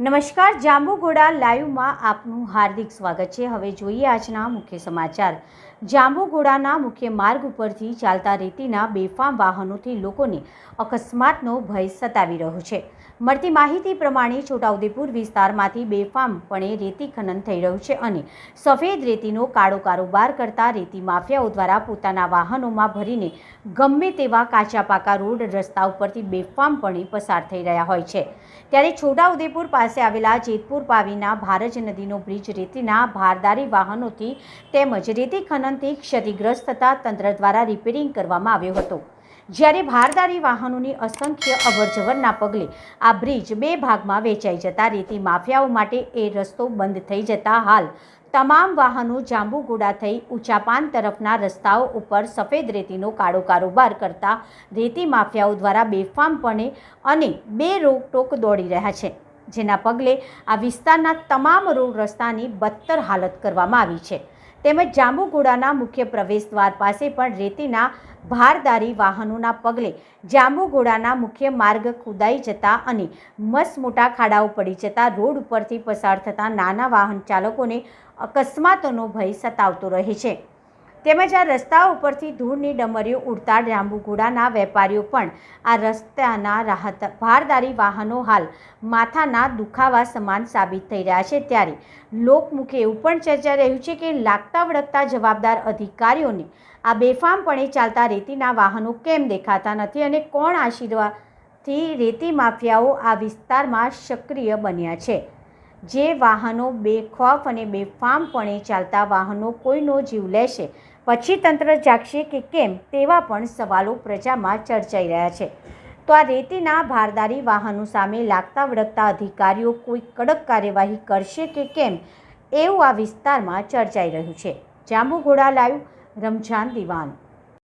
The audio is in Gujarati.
નમસ્કાર જાંબુઘોડા લાઈવમાં આપનું હાર્દિક સ્વાગત છે. હવે જોઈએ આજના મુખ્ય સમાચાર. જાંબુઘોડાના મુખ્ય માર્ગ ઉપરથી ચાલતા રેતીના બેફામ વાહનોથી લોકોને અકસ્માતનો ભય સતાવી રહ્યો છે. મળતી માહિતી પ્રમાણે છોટાઉદેપુર વિસ્તારમાંથી બેફામપણે રેતી ખનન થઈ રહ્યું છે અને સફેદ રેતીનો કાળો કારોબાર કરતા રેતી માફિયાઓ દ્વારા પોતાના વાહનોમાં ભરીને ગમે તેવા કાચા પાકા રોડ રસ્તા ઉપરથી બેફામપણે પસાર થઈ રહ્યા હોય છે. ત્યારે છોટાઉદેપુર પાસે આવેલા જેતપુર પાવીના ભારજ નદીનો બ્રિજ રેતીના ભારદારી વાહનોથી તેમજ રેતી ખનનથી ક્ષતિગ્રસ્ત થતા તંત્ર દ્વારા રિપેરિંગ કરવામાં આવ્યો હતો. જ્યારે ભારદારી વાહનોની અસંખ્ય અવરજવરના પગલે આ બ્રિજ બે ભાગમાં વેચાઈ જતા રેતી માફિયાઓ માટે એ રસ્તો બંધ થઈ જતા હાલ તમામ વાહનો જાંબુગોડા થઈ ઊંચાપાન તરફના રસ્તાઓ ઉપર સફેદ રેતીનો કાળો કારોબાર કરતા રેતી માફિયાઓ દ્વારા બેફામપણે અને બે રોકટોક દોડી રહ્યા છે, જેના પગલે આ વિસ્તારના તમામ રોડ રસ્તાની બદતર હાલત કરવામાં આવી છે. તેમજ જાંબુગુડાના મુખ્ય પ્રવેશ દ્વાર પાસે પણ રેતીના ભારદારી વાહનોના પગલે જાંબુઘોડાના મુખ્ય માર્ગ ખુદાઈ જતા અને મસમોટા મોટા ખાડાઓ પડી જતા રોડ ઉપરથી પસાર થતા નાના વાહન ચાલકોને અકસ્માતોનો ભય સતાવતો રહે છે. તેમજ આ રસ્તા ઉપરથી ધૂળની ડમરીઓ ઉડતા જાંબુઘોડાના વેપારીઓ પણ આ રસ્તાના રાહત ભારદારી વાહનો હાલ માથાના દુખાવા સમાન સાબિત થઈ રહ્યા છે. ત્યારે લોકમુખે એવું પણ ચર્ચા રહ્યું છે કે લાગતા વળગતા જવાબદાર અધિકારીઓને આ બેફામપણે ચાલતા રેતીના વાહનો કેમ દેખાતા નથી અને કોણ આશીર્વાદથી રેતી માફિયાઓ આ વિસ્તારમાં સક્રિય બન્યા છે? જે વાહનો બેખોફ અને બેફામપણે ચાલતા વાહનો કોઈનો જીવ લેશે? પછી તંત્ર જાગશે કે કેમ તેવા પણ સવાલો પ્રજામાં ચર્ચાઈ રહ્યા છે. તો આ રેતીના ભારદારી વાહનો સામે લાગતા વળગતા અધિકારીઓ કોઈ કડક કાર્યવાહી કરશે કે કેમ એવું આ વિસ્તારમાં ચર્ચાઈ રહ્યું છે. જાંબુઘોડા લાઈવ, રમઝાન દિવાન.